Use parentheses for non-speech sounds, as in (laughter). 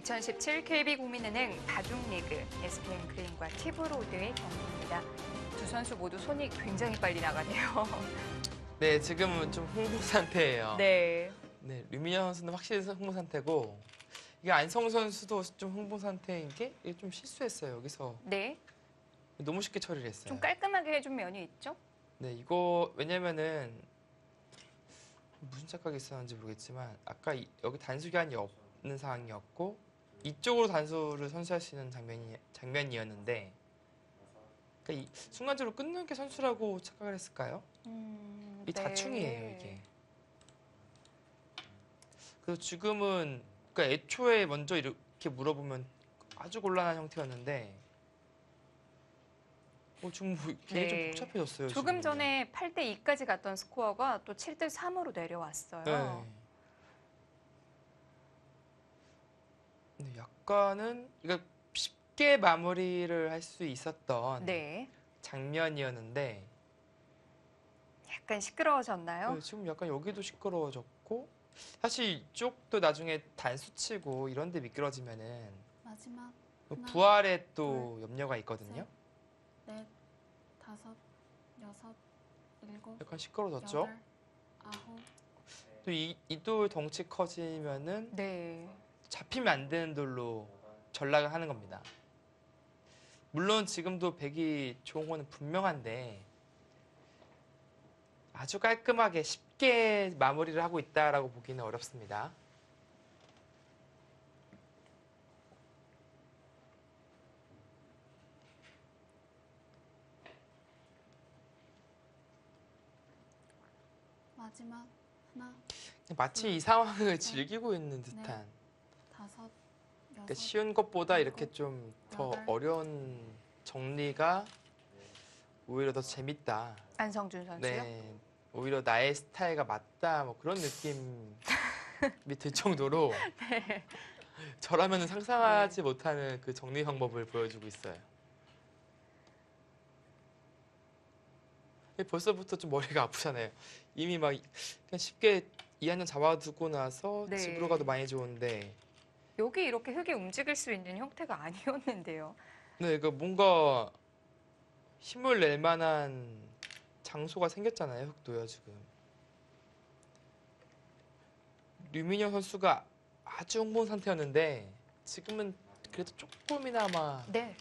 2017 KB국민은행 다중리그 SKM 그린과 티브로드의 경기입니다. 두 선수 모두 손이 굉장히 빨리 나가네요. (laughs) 네, 지금은 좀 홍보 상태예요. 네. 네, 류민현 선수는 확실히 홍보 상태고 이게 안성 선수도 좀 홍보 상태인 게 좀 실수했어요. 여기서 네. 너무 쉽게 처리를 했어요. 좀 깔끔하게 해준 면이 있죠? 네, 이거 왜냐면은 무슨 착각이 있었는지 모르겠지만 아까 이- 여기 단수 교환이 없는 상황이었고 이쪽으로 단수를 선수할 수 있는 장면이 장면이었는데 그러니까 이 순간적으로 끊는 게 선수라고 착각을 했을까요? 음, 이 네. 자충이에요 이게. 그래서 지금은 그러니까 애초에 먼저 이렇게 물어보면 아주 곤란한 형태였는데 어, 지금 뭐 굉장히 네. 좀 복잡해졌어요. 조금 지금. 전에 8대 2까지 갔던 스코어가 또 7대 3으로 내려왔어요. 네. 근데 약간은 그러니까 쉽게 마무리를 할 수 있었던 네. 장면이었는데 약간 시끄러워졌나요? 네, 지금 약간 여기도 시끄러워졌고 사실 이쪽도 나중에 단수 치고 이런 데 미끄러지면은 마지막 그 하나, 부활에 또 염려가 있거든요. 넷, 다섯, 여섯, 일곱, 약간 시끄러워졌죠. 여덟, 아홉, 또이이돌 덩치 커지면은 네. 잡히면 안 되는 돌로 전락을 하는 겁니다. 물론 지금도 백이 좋은 거는 분명한데 아주 깔끔하게 쉽게 마무리를 하고 있다라고 보기는 어렵습니다. 마지막 하나, 마치 이 상황을 즐기고 있는 듯한 다섯, 그러니까 쉬운 것보다 이렇게 좀 더 여덟. 어려운 정리가 오히려 더 재밌다. 안성준 선수요? 네, 오히려 나의 스타일과 맞다 뭐 그런 느낌이 (laughs) 들 정도로 네. 저라면 상상하지 못하는 그 정리 방법을 보여주고 있어요. 벌써부터 좀 머리가 아프잖아요. 이미 막 그냥 쉽게 2학년 잡아두고 나서 네. 집으로 가도 많이 좋은데 여기 이렇게 흙이 움직일 수 있는 형태가 아니었는데요. 네, 그 뭔가 힘을 낼 만한 장소가 생겼잖아요, 흑도요 지금. 류민혁 선수가 아주 흥분 상태였는데 지금은 그래도 조금이나마 네.